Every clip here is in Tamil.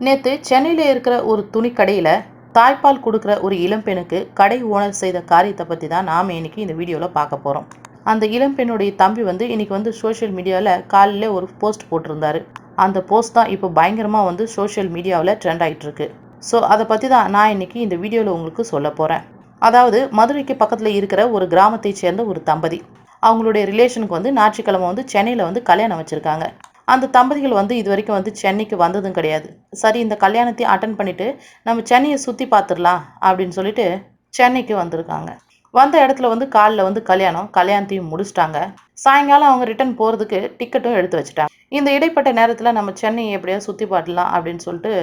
நேற்று சென்னையில் இருக்கிற ஒரு துணிக்கடையில் தாய்ப்பால் கொடுக்குற ஒரு இளம்பெண்ணுக்கு கடை ஓனர் செய்த காரியத்தை பற்றி தான் நாம் இன்றைக்கி இந்த வீடியோவில் பார்க்க போகிறோம் அந்த இளம்பெண்ணுடைய தம்பி வந்து இன்றைக்கி வந்து சோஷியல் மீடியாவில் காலையில் ஒரு போஸ்ட் போட்டிருந்தாரு. அந்த போஸ்ட் தான் இப்போ பயங்கரமாக வந்து சோஷியல் மீடியாவில் ட்ரெண்ட் ஆகிட்டுருக்கு ஸோ அதை பற்றி தான் நான் இன்னைக்கு இந்த வீடியோவில் உங்களுக்கு சொல்ல போகிறேன் அதாவது மதுரைக்கு பக்கத்தில் இருக்கிற ஒரு கிராமத்தை சேர்ந்த ஒரு தம்பதி. அவங்களுடைய ரிலேஷனுக்கு வந்து ஞாயிற்றுக்கிழமை வந்து சென்னையில் வந்து கல்யாணம் வச்சுருக்காங்க. அந்த தம்பதிகள் வந்து இது வரைக்கும் வந்து சென்னைக்கு வந்ததும் கிடையாது. சரி இந்த கல்யாணத்தையும் அட்டன் பண்ணிவிட்டு நம்ம சென்னையை சுற்றி பார்த்துடலாம் அப்படின்னு சொல்லிட்டு சென்னைக்கு வந்திருக்காங்க. வந்த இடத்துல வந்து காலைல வந்து கல்யாணம் கல்யாணத்தையும் முடிச்சிட்டாங்க. சாயங்காலம் அவங்க ரிட்டர்ன் போகிறதுக்கு டிக்கெட்டும் எடுத்து வச்சுட்டாங்க. இந்த இடைப்பட்ட நேரத்தில் நம்ம சென்னையை எப்படியாவது சுற்றி பார்க்கலாம் அப்படின்னு சொல்லிட்டு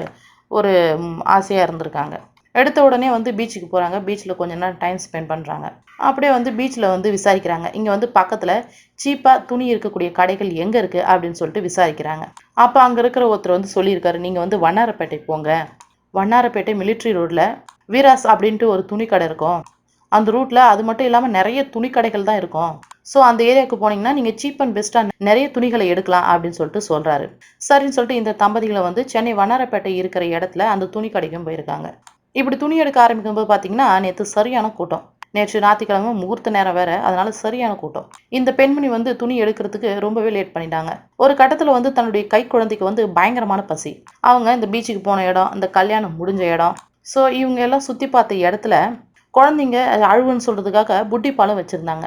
ஒரு ஆசையாக இருந்திருக்காங்க. எடுத்த உடனே வந்து பீச்சுக்கு போகிறாங்க பீச்சில் கொஞ்ச நேரம் டைம் ஸ்பெண்ட் பண்ணுறாங்க அப்படியே வந்து பீச்சில் வந்து விசாரிக்கிறாங்க. இங்கே வந்து பக்கத்தில் சீப்பாக துணி இருக்கக்கூடிய கடைகள் எங்கே இருக்குது அப்படின்னு சொல்லிட்டு விசாரிக்கிறாங்க. அப்போ அங்கே இருக்கிற ஒருத்தர் வந்து சொல்லியிருக்காரு நீங்கள் வந்து வண்ணாரப்பேட்டை போங்க. வண்ணாரப்பேட்டை மிலிட்ரி ரோட்டில் வீராஸ் அப்படின்ட்டு ஒரு துணி கடை இருக்கும். அந்த ரூட்டில் அது மட்டும் இல்லாமல் நிறைய துணி கடைகள் தான் இருக்கும். ஸோ அந்த ஏரியாவுக்கு போனீங்கன்னா நீங்கள் சீப் அண்ட் பெஸ்ட்டாக நிறைய துணிகளை எடுக்கலாம் அப்படின்னு சொல்லிட்டு சொல்கிறாரு சரின்னு சொல்லிட்டு இந்த தம்பதிகளை வந்து சென்னை வண்ணாரப்பேட்டை இருக்கிற இடத்துல அந்த துணி கடைக்கும் போயிருக்காங்க. இப்படி துணி எடுக்க ஆரம்பிக்கும் போது பார்த்தீங்கன்னா நேற்று சரியான கூட்டம். நேற்று ஞாயிற்றுக்கிழமை முகூர்த்த நேரம் வேற அதனால சரியான கூட்டம். இந்த பெண்மணி வந்து துணி எடுக்கிறதுக்கு ரொம்பவே லேட் பண்ணிட்டாங்க. ஒரு கட்டத்தில் வந்து தன்னுடைய கை குழந்தைக்கு வந்து பயங்கரமான பசி. அவங்க இந்த பீச்சுக்கு போன இடம் இந்த கல்யாணம் முடிஞ்ச இடம். ஸோ இவங்க எல்லாம் சுற்றி பார்த்த இடத்துல குழந்தைங்க அழுவுன்னு சொல்கிறதுக்காக புட்டி பாலம் வச்சுருந்தாங்க.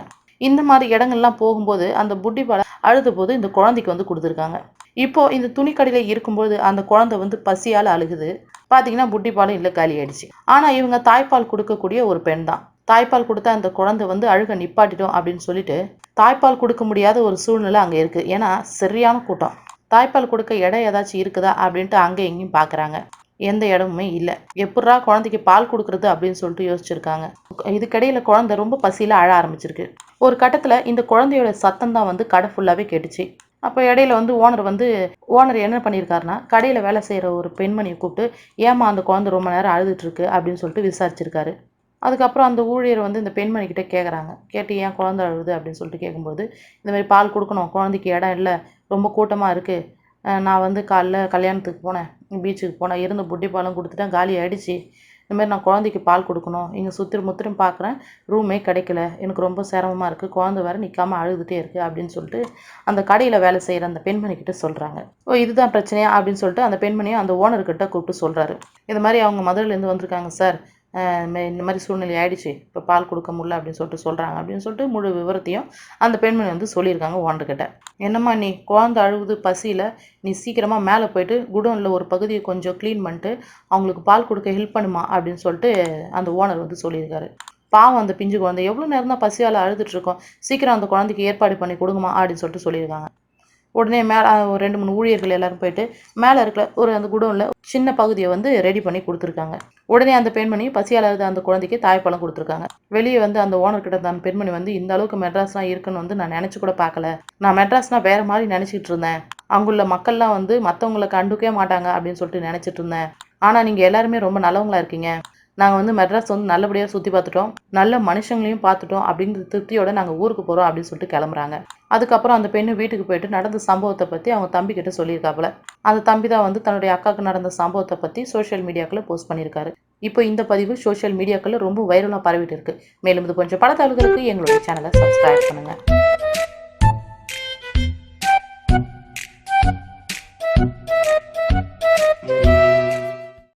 இந்த மாதிரி இடங்கள்லாம் போகும்போது அந்த புட்டி பாலை அழுத போது இந்த குழந்தைக்கு வந்து கொடுத்துருக்காங்க. இப்போது இந்த துணிக்கடையில் இருக்கும்போது அந்த குழந்தை வந்து பசியால் அழுகுது. பார்த்தீங்கன்னா புட்டி இல்லை காலி ஆயிடுச்சு. ஆனால் இவங்க தாய்ப்பால் கொடுக்கக்கூடிய ஒரு பெண் தான். தாய்ப்பால் கொடுத்தா அந்த குழந்தை வந்து அழுக நிப்பாட்டிடும் அப்படின்னு சொல்லிட்டு தாய்ப்பால் கொடுக்க முடியாத ஒரு சூழ்நிலை அங்கே இருக்குது ஏன்னா சரியான கூட்டம். தாய்ப்பால் கொடுக்க இடம் ஏதாச்சும் இருக்குதா அப்படின்ட்டு அங்கே எங்கேயும் பார்க்குறாங்க எந்த இடமுமே இல்லை. எப்படா குழந்தைக்கு பால் கொடுக்குறது அப்படின்னு சொல்லிட்டு யோசிச்சிருக்காங்க. இதுக்கடையில் குழந்தை ரொம்ப பசியில் அழ ஆரம்பிச்சிருக்கு. ஒரு கட்டத்தில் இந்த குழந்தையோட சத்தம் தான் வந்து கடை ஃபுல்லாகவே கேட்டுச்சு. அப்போ இடையில வந்து ஓனர் வந்து ஓனர் என்ன பண்ணியிருக்காருன்னா கடையில் வேலை செய்கிற ஒரு பெண்மணியை கூப்பிட்டு ஏமா அந்த குழந்தை ரொம்ப நேரம் அழுதுட்டுருக்கு அப்படின்னு சொல்லிட்டு விசாரிச்சிருக்காரு. அதுக்கப்புறம் அந்த ஊழியர் வந்து இந்த பெண்மணிக்கிட்ட கேட்குறாங்க கேட்டு ஏன் குழந்தை அழுது? அப்படின்னு சொல்லிட்டு கேட்கும்போது இந்த மாதிரி பால் கொடுக்கணும். குழந்தைக்கு இடம் இல்லை. ரொம்ப கூட்டமாக இருக்குது நான் வந்து காலைல கல்யாணத்துக்கு போனேன். பீச்சுக்கு போனேன். இருந்த புட்டி பாலும் கொடுத்துட்டேன். காலி ஆகிடுச்சு இந்தமாரி நான் குழந்தைக்கு பால் கொடுக்கணும். இங்கே சுற்றி முத்திரம் பார்க்குறேன் ரூமே கிடைக்கல. எனக்கு ரொம்ப சிரமமாக இருக்குது குழந்தை வேறு நிற்காம அழுதுகிட்டே இருக்குது அப்படின்னு சொல்லிட்டு அந்த கடையில் வேலை செய்கிற அந்த பெண்மணிக்கிட்ட சொல்கிறாங்க ஓ இதுதான் பிரச்சனையா அப்படின்னு சொல்லிட்டு அந்த பெண்மணியை அந்த ஓனர்கிட்ட கூப்பிட்டு சொல்கிறாரு இது மாதிரி அவங்க மதுரையிலேருந்து வந்திருக்காங்க சார். இந்த மாதிரி சூழ்நிலை ஆயிடுச்சு. இப்போ பால் கொடுக்க முடியல அப்படின்னு சொல்லிட்டு சொல்கிறாங்க அப்படின்னு சொல்லிட்டு முழு விவரத்தையும் அந்த பெண்மணி வந்து சொல்லியிருக்காங்க ஓனர்கிட்ட. என்னம்மா நீ குழந்தை அழுகுது பசியில் நீ சீக்கிரமாக மேலே போயிட்டு குடோனில் ஒரு பகுதியை கொஞ்சம் க்ளீன் பண்ணிட்டு அவங்களுக்கு பால் கொடுக்க ஹெல்ப் பண்ணுமா அப்படின்னு சொல்லிட்டு அந்த ஓனர் வந்து சொல்லியிருக்காரு. பாவம் அந்த பிஞ்சு குழந்தை. எவ்வளோ நேரம் தான் பசியால் அழுதுட்ருக்கோம் சீக்கிரம் அந்த குழந்தைக்கு ஏற்பாடு பண்ணி கொடுங்கம்மா அப்படின்னு சொல்லிட்டு சொல்லியிருக்காங்க. உடனே மேலே ஒரு ரெண்டு மூணு ஊழியர்கள் எல்லாரும் போயிட்டு மேலே இருக்கிற ஒரு அந்த குடோனில் சின்ன பகுதியை வந்து ரெடி பண்ணி கொடுத்துருக்காங்க. உடனே அந்த பெண்மணி பசியால் அந்த குழந்தைக்கு தாய்ப்பழம் கொடுத்துருக்காங்க. வெளியே வந்து அந்த ஓனர்கிட்ட அந்த பெண்மணி வந்து இந்த அளவுக்கு மெட்ராஸ்லாம் இருக்குன்னு வந்து நான் நினச்சி கூட பார்க்கல. நான் மெட்ராஸ்னால் வேறு மாதிரி நினச்சிட்டு இருந்தேன். அங்குள்ள மக்கள்லாம் வந்து மற்றவங்களை கண்டுக்கவே மாட்டாங்க அப்படின்னு சொல்லிட்டு நினச்சிட்டு இருந்தேன். ஆனால் நீங்கள் எல்லாருமே ரொம்ப நல்லவங்களா இருக்கீங்க. நாங்கள் வந்து மெட்ராஸ் வந்து நல்லபடியாக சுற்றி பார்த்துட்டோம். நல்ல மனுஷங்களையும் பார்த்துட்டோம். அப்படிங்கிற திருப்தியோட நாங்கள் ஊருக்கு போகிறோம் அப்படின்னு சொல்லிட்டு கிளம்புறாங்க. அதுக்கப்புறம் அந்த பெண்ணு வீட்டுக்கு போயிட்டு நடந்த சம்பவத்தை பற்றி அவங்க தம்பி கிட்ட சொல்லியிருக்காப்புல. அந்த தம்பி தான் வந்து தன்னுடைய அக்காவுக்கு நடந்த சம்பவத்தை பற்றி சோஷியல் மீடியாக்களில் போஸ்ட் பண்ணியிருக்காரு. இப்போ இந்த பதிவு சோஷியல் மீடியாக்களில் ரொம்ப வைரலாக பரவிட்டு இருக்கு. மேலும் இது கொஞ்சம் பல தகவல்களுக்கு எங்களுடைய சேனலை சப்ஸ்கிரைப் பண்ணுங்கள்